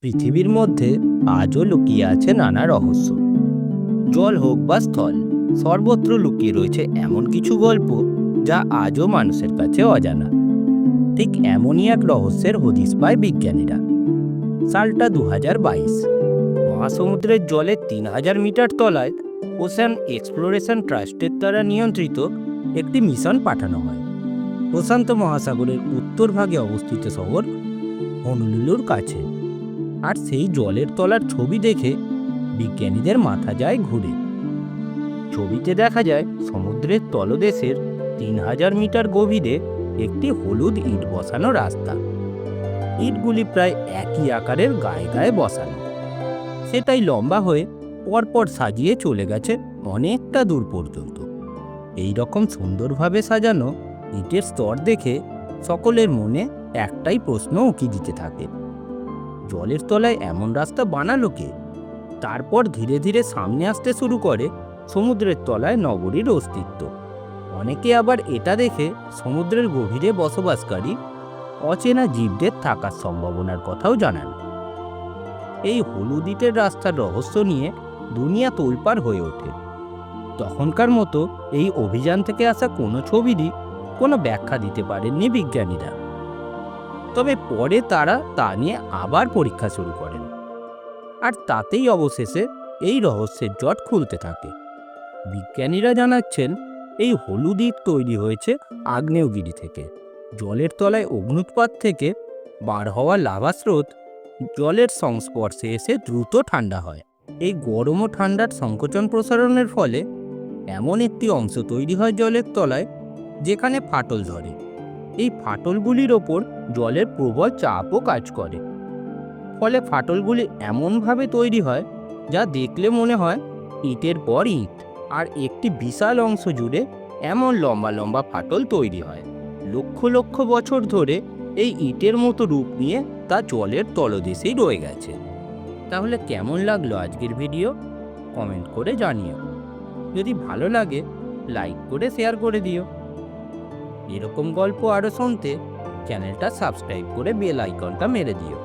পৃথিবীর মধ্যে আজও লুকিয়ে আছে নানা রহস্য। জল হোক বা স্থল, সর্বত্র লুকিয়ে রয়েছে এমন কিছু গল্প যা আজও মানুষের কাছে অজানা। ঠিক এমনই এক রহস্যের হদিস পায় বিজ্ঞানীরা। সালটা দু হাজার বাইশ। মহাসমুদ্রের জলে তিন হাজার মিটার তলায় ওশান এক্সপ্লোরেশন ট্রাস্টের দ্বারা নিয়ন্ত্রিত একটি মিশন পাঠানো হয়। প্রশান্ত মহাসাগরের উত্তর ভাগে অবস্থিত শহর হনুলুলুর কাছে। আর সেই জলের তলার ছবি দেখে বিজ্ঞানীদের মাথা যায় ঘুরে। ছবিতে দেখা যায়, সমুদ্রের তলদেশের তিন হাজার মিটার গভীরে একটি হলুদ ইট বসানো রাস্তা। ইটগুলি প্রায় একই আকারের গায়ে গায়ে বসানো। সেটাই লম্বা হয়ে পরপর সাজিয়ে চলে গেছে অনেকটা দূর পর্যন্ত। এই রকম সুন্দরভাবে সাজানো ইটের স্তর দেখে সকলের মনে একটাই প্রশ্ন উঁকি দিতে থাকে। জলের তলায় এমন রাস্তা বানালো কে? তারপর ধীরে ধীরে সামনে আসতে শুরু করে সমুদ্রের তলায় নগরীর অস্তিত্ব। অনেকে আবার এটা দেখে সমুদ্রের গভীরে বসবাসকারী অচেনা জীবদের থাকার সম্ভাবনার কথাও জানান। এই হলুদিটের রাস্তার রহস্য নিয়ে দুনিয়া তোলপাড় হয়ে ওঠে। তখনকার মতো এই অভিযান থেকে আসা কোনো ছবিরই কোনো ব্যাখ্যা দিতে পারেননি বিজ্ঞানীরা। তবে পরে তারা তা নিয়ে আবার পরীক্ষা শুরু করেন। আর তাতেই অবশেষে এই রহস্যের জট খুলতে থাকে। বিজ্ঞানীরা জানাচ্ছেন, এই হলুদ তৈরি হয়েছে আগ্নেয়গিরি থেকে। জলের তলায় অগ্নুৎপাত থেকে বার হওয়া লাভা স্রোত জলের সংস্পর্শে এসে দ্রুত ঠান্ডা হয়। এই গরম ও ঠান্ডার সংকোচন প্রসারণের ফলে এমন একটি অংশ তৈরি হয় জলের তলায় যেখানে ফাটল ধরে। এই ফাটলগুলির ওপর জলের প্রবল চাপও কাজ করে। ফলে ফাটলগুলি এমনভাবে তৈরি হয়, যা দেখলে মনে হয় ইটের পর ইট, আর একটি বিশাল অংশ জুড়ে এমন লম্বা লম্বা ফাটল তৈরি হয়। লক্ষ লক্ষ বছর ধরে এই ইটের মতো রূপ নিয়ে তা জলের তলদেশেই রয়ে গেছে। তাহলে কেমন লাগল আজকের ভিডিও? কমেন্ট করে জানিও। যদি ভালো লাগে, লাইক করে শেয়ার করে দিও। এরকম গল্প আরও শুনতে চ্যানেলটা সাবস্ক্রাইব করে বেল আইকনটা মেরে দিও।